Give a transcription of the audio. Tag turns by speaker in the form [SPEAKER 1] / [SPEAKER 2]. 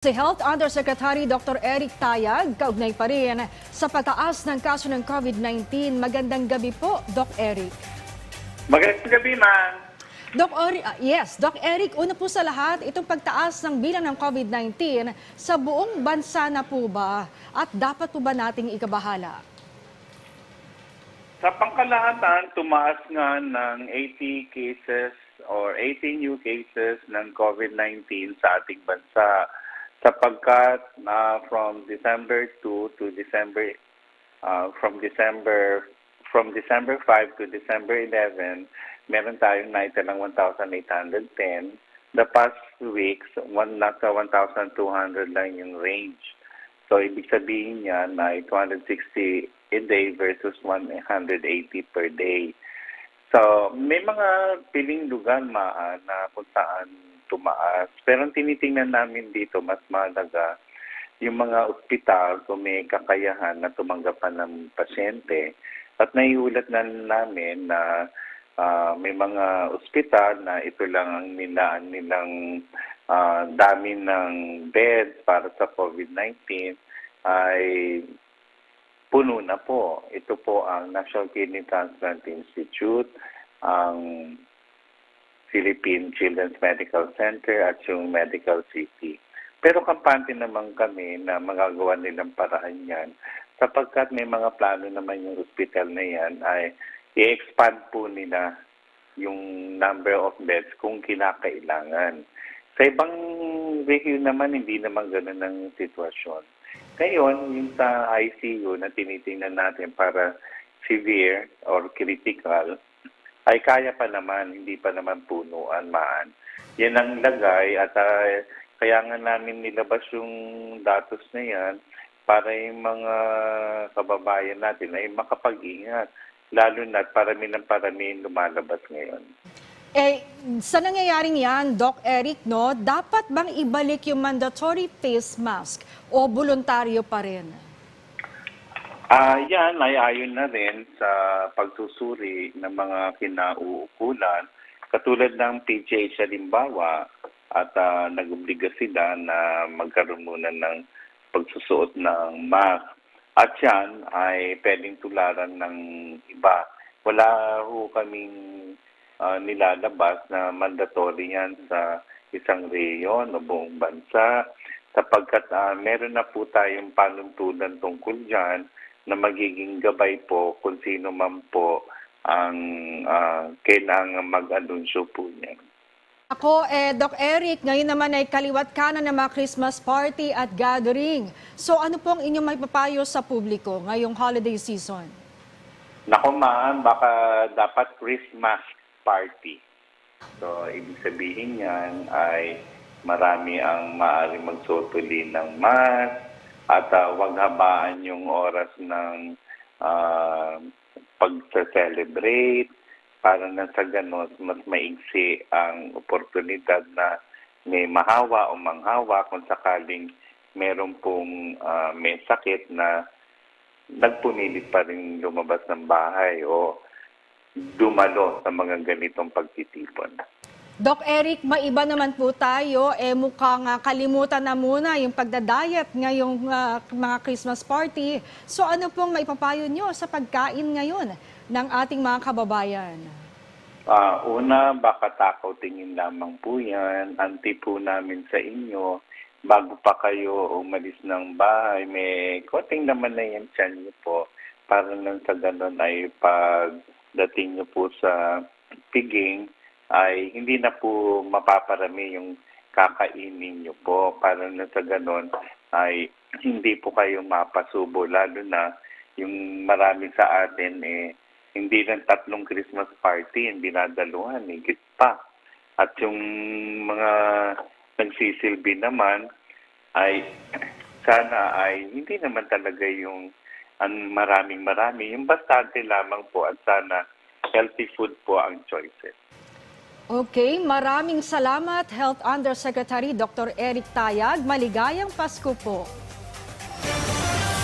[SPEAKER 1] Si Health Undersecretary Dr. Eric Tayag, kaugnay pa rin sa pagtaas ng kaso ng COVID-19. Magandang gabi po, Doc Eric.
[SPEAKER 2] Magandang gabi, ma'am.
[SPEAKER 1] Doc Ori- ah, yes, Doc Eric, una po sa lahat, itong pagtaas ng bilang ng COVID-19 sa buong bansa na po ba at dapat po ba nating ikabahala?
[SPEAKER 2] Sa pangkalahatan, tumaas nga ng 80 cases or 80 new cases ng COVID-19 sa ating bansa sapagkat na from December 2 to December uh, from December from December 5 to December 11 meron tayong naitalang 1,810 the past weeks one nasa 1,200 lang yung range So, ibig sabihin niyan ay 260 a day versus 180 per day. So, may mga piling lugar maan na kung saan tumaas. Pero ang tinitingnan namin dito, mas mahalaga, yung mga ospital kung may kakayahan na tumanggapan ng pasyente. At naiulat na namin na ah, may mga ospital na ito lang ang nilaan nilang ah, dami ng beds para sa COVID-19 ay puno na po. Ito po ang National Kidney Transplant Institute, ang Philippine Children's Medical Center at yung Medical City. Pero kampante naman kami na magagawa nilang paraan yan sapagkat may mga plano naman yung hospital na yan ay i-expand po nila yung number of beds kung kinakailangan. Sa ibang region naman, hindi naman ganun ang sitwasyon. Ngayon, yung sa ICU na tinitingnan natin para severe or critical, ay kaya pa naman, hindi pa naman punuan maan. Yan ang lagay at ah, kaya nga namin nilabas yung datos na yan para yung mga kababayan natin ay makapag-ingat. Lalo na parami ng parami lumalabas ngayon.
[SPEAKER 1] Eh, sa nangyayaring yan, Doc Eric, no, dapat bang ibalik yung mandatory face mask o voluntaryo pa rin?
[SPEAKER 2] Ah, yan ay ayon na rin sa pagsusuri ng mga kinauukulan. Katulad ng PGH halimbawa at uh, nag-obliga sila na magkaroon muna ng pagsusuot ng mask. At yan ay pwedeng tularan ng iba. Wala ho kaming ah, nilalabas na mandatory yan sa isang reyon o buong bansa sapagkat ah, meron na po tayong panuntunan tungkol dyan na magiging gabay po kung sino man po ang ah, kailangan mag-anunsyo po niyan.
[SPEAKER 1] Ako, eh, Doc Eric, ngayon naman ay kaliwat kanan ng mga Christmas party at gathering. So ano pong inyong may papayo sa publiko ngayong holiday season?
[SPEAKER 2] Nako ma'am, baka dapat Christmas party. So, ibig sabihin yan ay marami ang maaaring magsusuli ng mask at uh, wag habaan yung oras ng uh, pag-celebrate para na sa ganon mas maigsi ang oportunidad na may mahawa o manghawa kung sakaling meron pong ah, may sakit na nagpunilit pa rin lumabas ng bahay o dumalo sa mga ganitong pagtitipon.
[SPEAKER 1] Doc Eric, maiba naman po tayo. Eh, mukhang ah, kalimutan na muna yung pagdadayat ngayong ah, mga Christmas party. So ano pong maipapayo nyo sa pagkain ngayon ng ating mga kababayan?
[SPEAKER 2] Ah, una, baka takaw tingin lamang po yan. Anti po namin sa inyo. Bago pa kayo umalis ng bahay, may konting naman na yan tiyan po. Para nang sa ganun ay pagdating niyo po sa piging, ay hindi na po mapaparami yung kakainin niyo po. Para nang sa ganun ay hindi po kayo mapasubo. Lalo na yung marami sa atin eh, hindi lang tatlong Christmas party, hindi nadaluhan, higit pa. At yung mga nagsisilbi naman ay sana ay hindi naman talaga yung ang maraming marami, yung bastante lamang po at sana healthy food po ang choices.
[SPEAKER 1] Okay, maraming salamat Health Undersecretary Dr. Eric Tayag. Maligayang Pasko po.